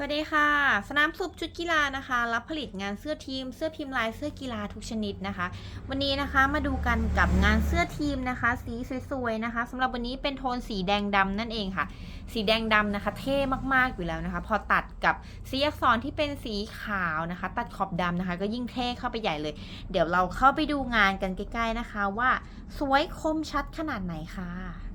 สวัสดีค่ะ สนามสุบชุดกีฬานะคะ รับผลิตงานเสื้อทีม เสื้อพิมพ์ลายเสื้อกีฬาทุกชนิดนะคะ วันนี้นะคะมาดูกันกับงานเสื้อทีมนะคะ สีสวยๆนะคะสำหรับวันนี้เป็นโทนสีแดงดำนั่นเองค่ะ สีแดงดำนะคะ เท่มากๆอยู่แล้วนะคะ พอตัดกับสีอักษรที่เป็นสีขาวนะคะ ตัดขอบดำนะคะ ก็ยิ่งเท่เข้าไปใหญ่เลย เดี๋ยวเราเข้าไปดูงานกันใกล้ ๆนะคะ ว่าสวยคมชัดขนาดไหนค่ะ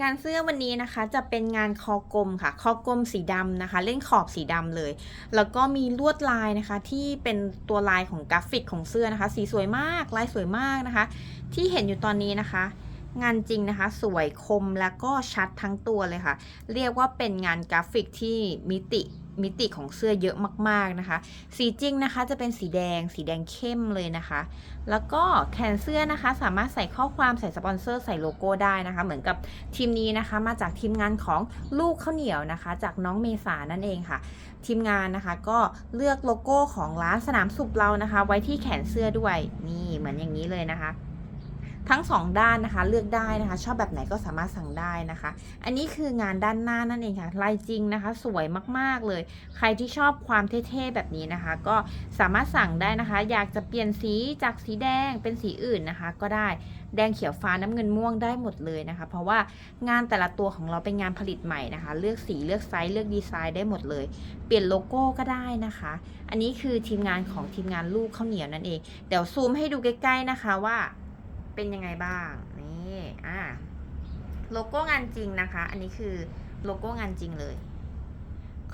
งานเสื้อวันนี้นะคะจะเป็นงานคอกลมค่ะ คอกลมสีดำนะคะ เล่นขอบสีดำเลย แล้วก็มีลวดลายนะคะที่เป็นตัวลายของกราฟิกของเสื้อนะคะ สีสวยมาก ลายสวยมากนะคะ ที่เห็นอยู่ตอนนี้นะคะ งานจริงนะคะ สวยคมแล้วก็ชัดทั้งตัวเลยค่ะ เรียกว่าเป็นงานกราฟิกที่มิติ มิติของเสื้อเยอะมากๆนะคะ สีจริงนะคะจะเป็นสีแดง สีแดงเข้มเลยนะคะ แล้วก็แขนเสื้อนะคะ สามารถใส่ข้อความใส่สปอนเซอร์ใส่โลโก้ได้นะคะ เหมือนกับทีมนี้นะคะ มาจากทีมงานของลูกข้าวเหนียวนะคะ จากน้องเมษานั่นเองค่ะ ทีมงานนะคะก็เลือกโลโก้ของร้านสนามสุบเรานะคะ ไว้ที่แขนเสื้อด้วยนี่เหมือนอย่างนี้เลยนะคะ ทั้งสองด้านนะคะ เลือกได้นะคะ ชอบแบบไหนก็สามารถสั่งได้นะคะ อันนี้คืองานด้านหน้านั่นเองค่ะลายจริงนะคะ สวยมากๆเลย ใครที่ชอบความเท่ๆแบบนี้นะคะ ก็สามารถสั่งได้นะคะ อยากจะเปลี่ยนสีจากสีแดงเป็นสีอื่นนะคะ ก็ได้แดงเขียวฟ้าน้ำเงินม่วงได้หมดเลยนะคะ เพราะว่างานแต่ละตัวของเราเป็นงานผลิตใหม่นะคะ เลือกสีเลือกไซส์เลือกดีไซน์ได้หมดเลย เปลี่ยนโลโก้ก็ได้นะคะ อันนี้คือทีมงานของทีมงานลูกข้าวเหนียวนั่นเอง เดี๋ยวซูมให้ดูใกล้ๆนะคะว่า เป็นยังไงบ้างนี่อ่าโลโก้งานจริงนะคะ อันนี้คือโลโก้งานจริงเลย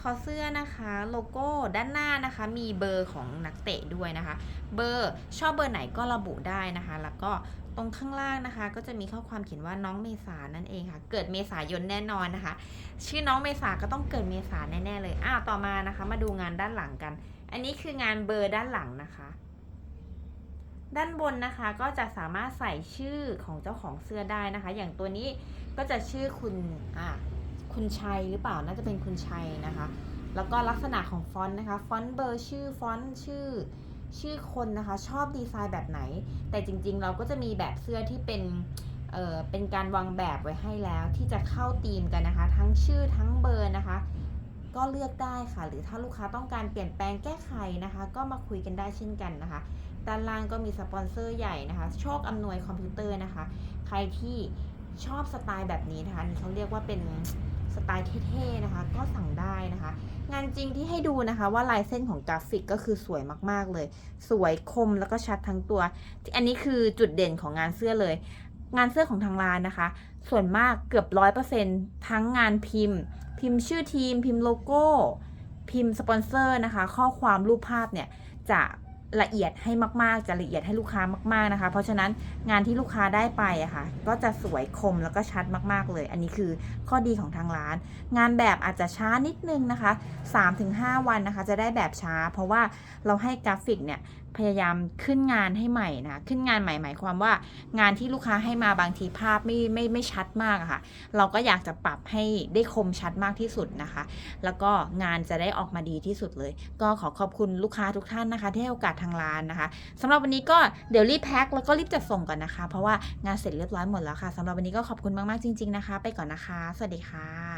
คอเสื้อนะคะโลโก้ด้านหน้านะคะมีเบอร์ของนักเตะด้วยนะคะ เบอร์ชอบเบอร์ไหนก็ระบุได้นะคะ แล้วก็ตรงข้างล่างนะคะ ก็จะมีข้อความเขียนว่าน้องเมษานั่นเองค่ะ เกิดเมษายนแน่นอนนะคะ ชื่อน้องเมษาก็ต้องเกิดเมษาแน่ๆเลยอ้าวต่อมานะคะ มาดูงานด้านหลังกัน อันนี้คืองานเบอร์ด้านหลังนะคะ ด้านบนนะคะก็จะสามารถใส่ชื่อของเจ้าของเสื้อได้นะคะ อย่างตัวนี้ก็จะชื่อคุณอ่าคุณชัยหรือเปล่าน่าจะเป็นคุณชัยนะคะ แล้วก็ลักษณะของฟอนต์นะคะฟอนต์เบอร์ชื่อฟอนต์ชื่อชื่อคนนะคะ ชอบดีไซน์แบบไหน แต่จริงๆ เราก็จะมีแบบเสื้อที่เป็นเออเป็นการวางแบบไว้ให้แล้วที่จะเข้าธีมกันนะคะ ทั้งชื่อทั้งเบอร์นะคะ ก็เลือกได้ค่ะ หรือถ้าลูกค้าต้องการเปลี่ยนแปลงแก้ไขนะคะ ก็มาคุยกันได้เช่นกันนะคะด้านล่างก็มีสปอนเซอร์ใหญ่นะคะ โชคอำนวยคอมพิวเตอร์นะคะ ใครที่ชอบสไตล์แบบนี้นะคะนี่เขาเรียกว่าเป็นสไตล์เท่ๆนะคะ ก็สั่งได้นะคะ งานจริงที่ให้ดูนะคะว่าลายเส้นของกราฟิกก็คือสวยมากๆเลย สวยคมแล้วก็ชัดทั้งตัว อันนี้คือจุดเด่นของงานเสื้อเลย งานเสื้อของทางร้านนะคะ ส่วนมากเกือบร้อยเปอร์เซ็นทั้งงานพิมพ์ พิมพ์ชื่อทีม พิมพ์โลโก้ พิมพ์สปอนเซอร์นะคะ ข้อความรูปภาพเนี่ยจะละเอียดให้มาก ๆ จะละเอียดให้ลูกค้ามาก ๆ นะคะ เพราะฉะนั้นงานที่ลูกค้าได้ไปอะค่ะ ก็จะสวยคมแล้วก็ชัดมาก ๆ เลย อันนี้คือข้อดีของทางร้าน งานแบบอาจจะช้านิดนึงนะคะ 3-5 วันนะคะ จะได้แบบช้า เพราะว่าเราให้กราฟิกเนี่ยพยายามขึ้นงานให้ใหม่นะ ขึ้นงานใหม่หมายความว่า งานที่ลูกค้าให้มาบางทีภาพไม่ไม่ไม่ชัดมากค่ะ เราก็อยากจะปรับให้ได้คมชัดมากที่สุดนะคะ แล้วก็งานจะได้ออกมาดีที่สุดเลย ก็ขอขอบคุณลูกค้าทุกท่านนะคะ ที่ให้โอกาสทางร้านนะคะสำหรับวันนี้ก็เดี๋ยวรีบแพ็คแล้วก็รีบจัดส่งก่อนนะคะ เพราะว่างานเสร็จเรียบร้อยหมดแล้วค่ะสำหรับวันนี้ก็ขอบคุณมากๆจริง ๆนะคะ ไปก่อนนะคะ สวัสดีค่ะ